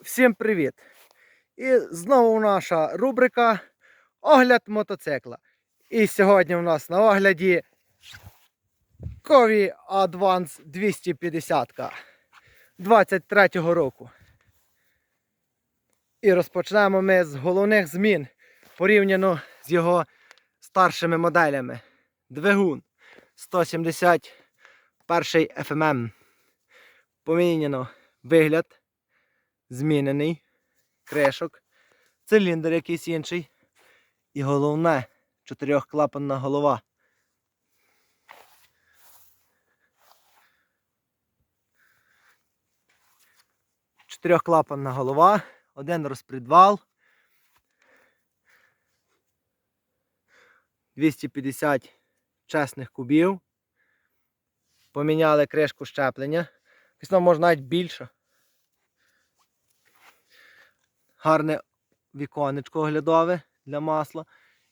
Всім привіт! І знову наша рубрика Огляд мотоцикла. І сьогодні у нас на огляді Кові Advance 250 23-го року. І розпочнемо ми з головних змін порівняно з його старшими моделями. Двигун 171 FMM. Поміняно вигляд змінений кришок, циліндр якийсь інший. І головне чотирьохклапанна голова. Чотирьохклапанна голова, один розпредвал. 250 чесних кубів. Поміняли кришку щеплення. Після може навіть більше. Гарне віконечко оглядове для масла.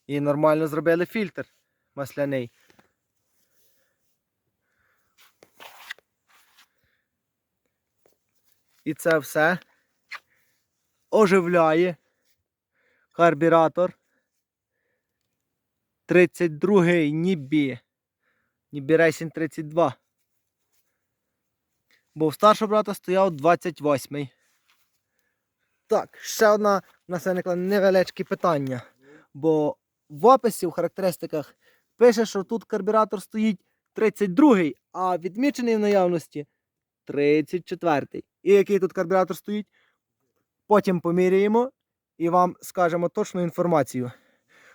І нормально зробили фільтр масляний. І це все оживляє карбюратор 32-й Нібі. Нібі Racing 32. Бо в старшого брата стояв 28-й. Так, ще одна у нас виникло невеличке питання. Бо в описі, в характеристиках пише, що тут карбюратор стоїть 32-й, а відмічений в наявності 34-й. І який тут карбюратор стоїть? Потім поміряємо і вам скажемо точну інформацію.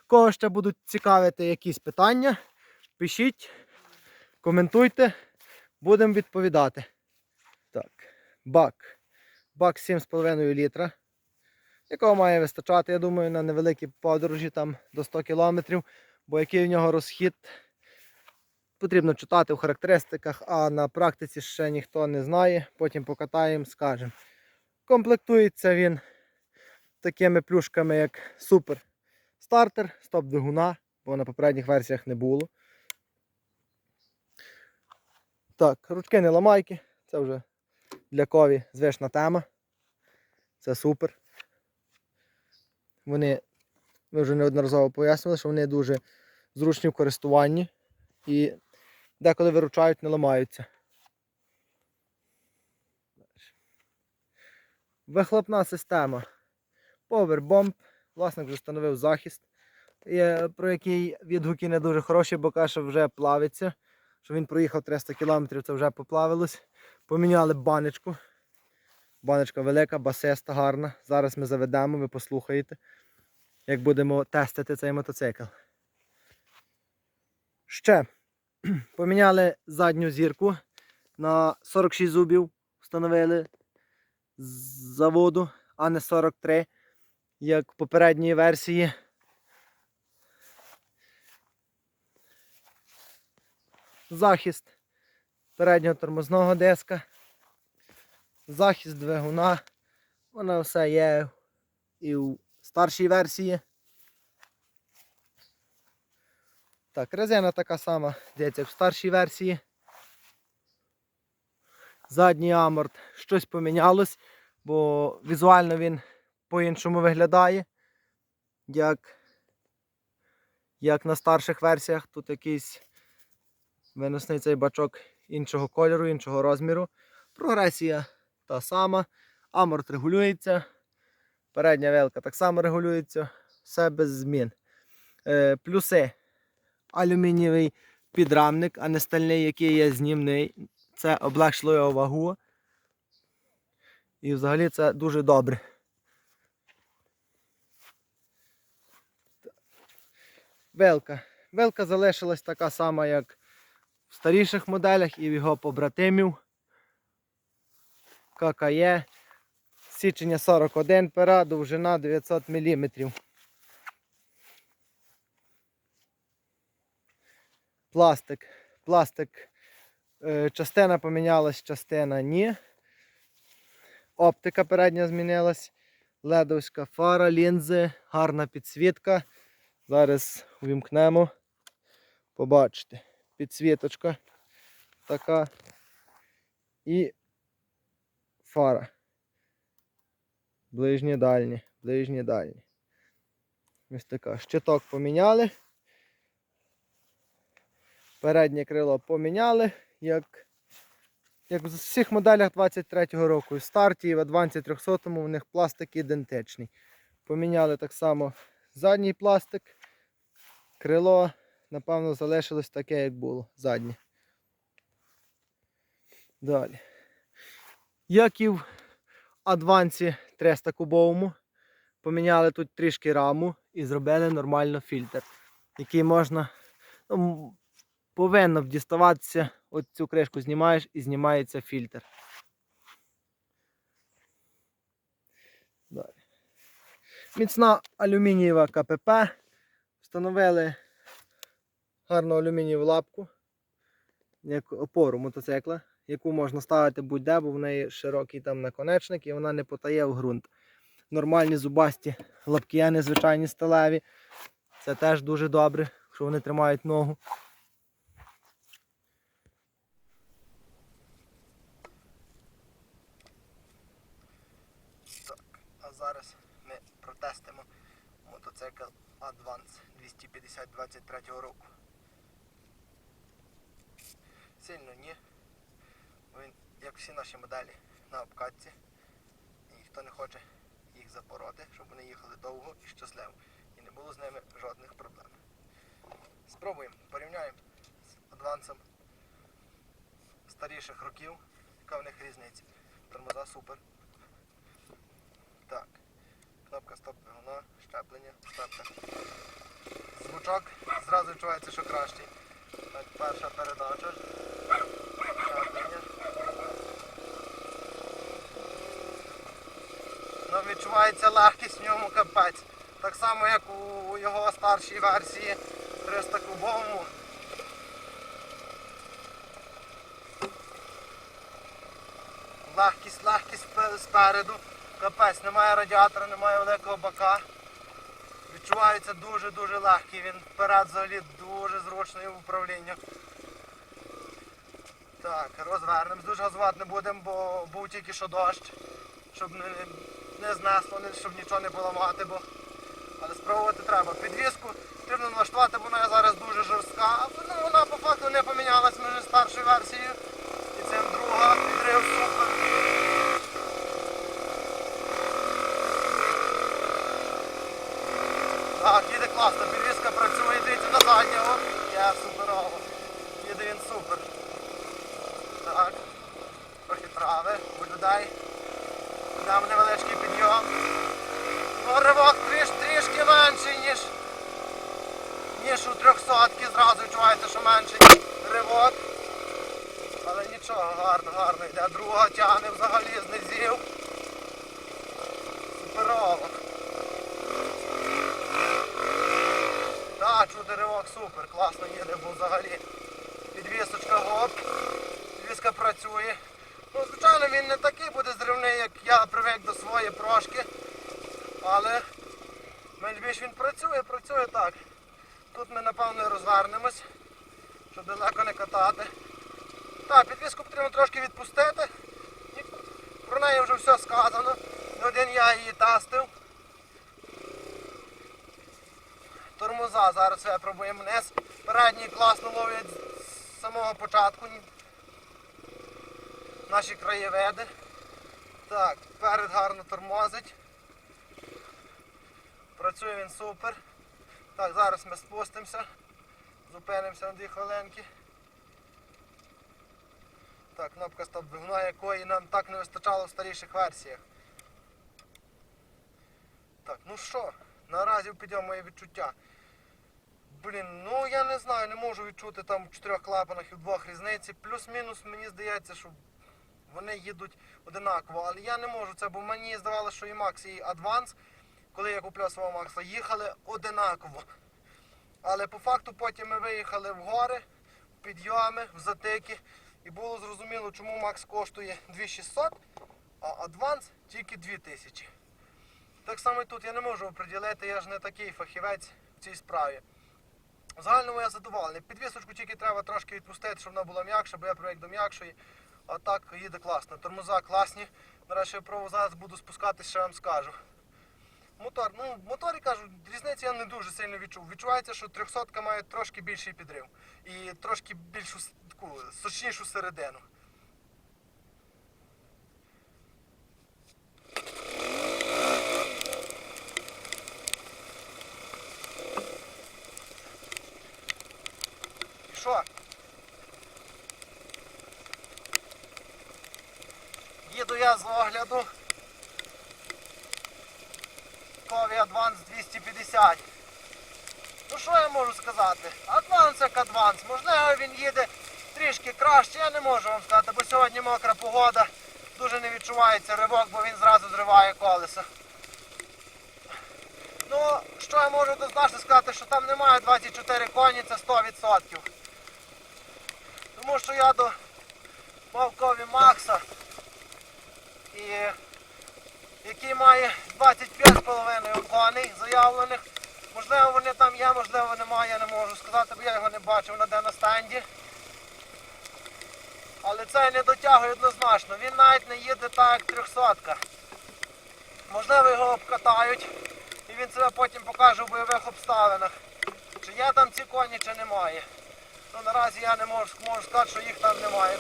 Кого ще будуть цікавити якісь питання, пишіть, коментуйте, будемо відповідати. Так, бак. Бак 7,5 літра якого має вистачати, я думаю, на невеликі подорожі там до 100 км, бо який в нього розхід потрібно читати в характеристиках, а на практиці ще ніхто не знає. Потім покатаємо, скажемо. Комплектується він такими плюшками, як супер стартер, стоп двигуна, бо на попередніх версіях не було. Так, ручки не ламайки, це вже для кові звична тема. Це супер. Вони, ми вже неодноразово пояснювали, що вони дуже зручні в користуванні і деколи виручають, не ламаються. Вихлопна система. Powerbomb. Власник вже встановив захист, про який відгуки не дуже хороші, бо каже, вже плавиться. Що він проїхав 300 км, це вже поплавилось. Поміняли баночку. Баночка велика, басеста, гарна. Зараз ми заведемо, ви послухаєте, як будемо тестити цей мотоцикл. Ще поміняли задню зірку на 46 зубів, встановили з заводу, а не 43, як в попередній версії. Захист переднього тормозного диска захист двигуна. Воно все є і у старшій версії. Так, резина така сама, здається, в старшій версії. Задній аморт щось помінялось, бо візуально він по-іншому виглядає, як як на старших версіях. Тут якийсь виносний цей бачок іншого кольору, іншого розміру. Прогресія та сама. Аморт регулюється. Передня велка так само регулюється, все без змін. Е, Плюси. Алюмінієвий підрамник, а не стальний, який є знімний. Це облегшило його вагу. І взагалі це дуже добре. Велка. Велка залишилась така сама, як в старіших моделях і в його побратимів. ККЄ. Січення 41 пера, довжина 900 мм. Пластик. Пластик. Е, частина помінялась, частина ні. Оптика передня змінилась. Ледовська фара, лінзи, гарна підсвітка. Зараз увімкнемо. Побачите. Підсвіточка така. І фара. ближні дальні, ближні дальні. Ось така. Щиток поміняли. Переднє крило поміняли, як, як в всіх моделях 23-го року. В старті і в Advance 300 у них пластик ідентичний. Поміняли так само задній пластик. Крило, напевно, залишилось таке, як було, заднє. Далі. Як і в Адвансі 300 кубовому, поміняли тут трішки раму і зробили нормально фільтр, який можна. Ну, повинно діставатися, от цю кришку знімаєш і знімається фільтр. Далі. Міцна алюмінієва КПП. Встановили гарну алюмінієву лапку, як опору мотоцикла, яку можна ставити будь-де, бо в неї широкий там наконечник і вона не потає в ґрунт. Нормальні зубасті лапки, не звичайні сталеві. Це теж дуже добре, якщо вони тримають ногу. Так, а зараз ми протестимо мотоцикл Advance 250 23 року. Сильно ні. Він, як всі наші моделі, на обкатці. І ніхто не хоче їх запороти, щоб вони їхали довго і щасливо. І не було з ними жодних проблем. Спробуємо, порівняємо з адвансом старіших років, яка в них різниця. Тормоза супер. Так. Кнопка стоп двигуна, щеплення, стартер. Звучок зразу відчувається, що кращий. Так, перша передача. Щеплення. Ну, відчувається легкість в ньому капець. Так само, як у його старшій версії 300 кубовому. Легкість, легкість спереду. Капець, немає радіатора, немає великого бака. Відчувається дуже-дуже легкий. Він вперед взагалі дуже зручний в управлінні. Так, розвернемось. Дуже газувати не будемо, бо був тільки що дощ, щоб не, не знесло, не- щоб нічого не поламати, бо. Але спробувати треба. Підвіску потрібно налаштувати, бо вона зараз дуже жорстка. Ну, вона по факту не помінялась між старшою версією і цим друга. Підрив супер. Так, їде класно, підвізка працює, дивіться на заднього. Я суперово. Їде він супер. Так. Трохи трави, виглядай. Дам невеличкий підйом. Ну, ривок тріш, трішки менший, ніж, ніж у трьохсотки. Зразу відчувається, що менший ривок. Але нічого, гарно, гарно йде. Друга тягне взагалі з низів. Суперово. Так, чути ривок супер, класно їде, бо взагалі підвісочка гоп, підвіска працює. Ну, звичайно, він не такий буде зривний, як я привик до своєї прошки. Але менш більш він працює, працює так. Тут ми напевно розвернемось, щоб далеко не катати. Так, підвіску потрібно трошки відпустити. Про неї вже все сказано. Один я її тестив. Тормоза зараз випробуємо вниз. Передній класно ловлять з самого початку наші краєвиди. Так, перед гарно тормозить. Працює він супер. Так, зараз ми спустимося. Зупинимося на дві хвилинки. Так, кнопка стоп двигуна, якої нам так не вистачало в старіших версіях. Так, ну що, наразі підйом моє відчуття. Блін, ну я не знаю, не можу відчути там в чотирьох клапанах і в двох різниці. Плюс-мінус мені здається, що вони їдуть одинаково. Але я не можу це, бо мені здавалося, що і Макс, і Advance, коли я купляв свого Макса, їхали одинаково. Але по факту потім ми виїхали в гори, в підйоми, в затики. І було зрозуміло, чому Макс коштує 2600, а Advance тільки 2000. Так само і тут я не можу оприділити, я ж не такий фахівець в цій справі. В загальному я задоволений. Підвісочку тільки треба трошки відпустити, щоб вона була м'якша, бо я привик до м'якшої. А так їде класно. Тормоза класні. Наразі я пробував зараз буду спускатися, ще вам скажу. Мотор, ну, моторі кажу, різниці я не дуже сильно відчув. Відчувається, що 300 має трошки більший підрив і трошки більшу таку сочнішу середину. І що? Я з огляду. Кові Advance 250. Ну що я можу сказати? Адванс як адванс. Можливо він їде трішки краще, я не можу вам сказати, бо сьогодні мокра погода. Дуже не відчувається ривок, бо він зразу зриває колесо. Ну, що я можу однозначно сказати, що там немає 24 коні, це 100%. Тому що я до Мавкові Макса, і, який має 25,5 коней заявлених. Можливо, вони там є, можливо, немає, я не можу сказати, бо я його не бачив на де на стенді. Але цей не дотягує однозначно. Він навіть не їде так, як 300. Можливо, його обкатають і він себе потім покаже в бойових обставинах. Чи є там ці коні, чи немає. Ну, наразі я не можу, можу сказати, що їх там немає.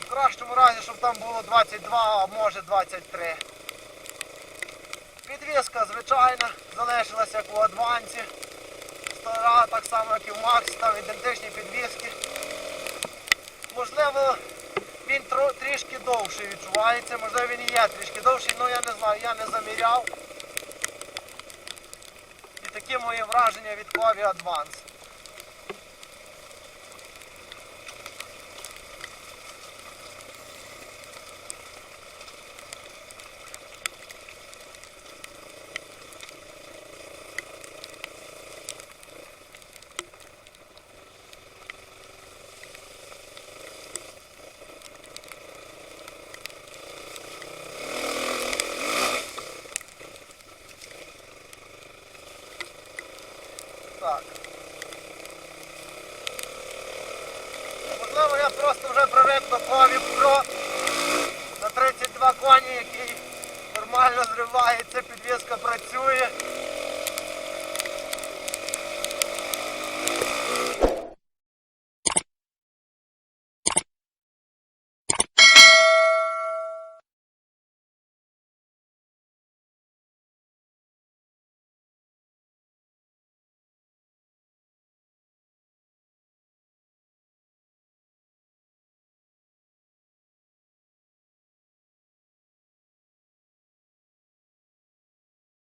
В кращому разі, щоб там було 22, а може 23. Підвізка звичайна, залишилася як у адванці. Стара, так само, як і в Макс, там ідентичні підвіски. Можливо, він трішки довший відчувається, можливо він і є трішки довший, але я не знаю, я не заміряв. І такі мої враження від Кові Advance.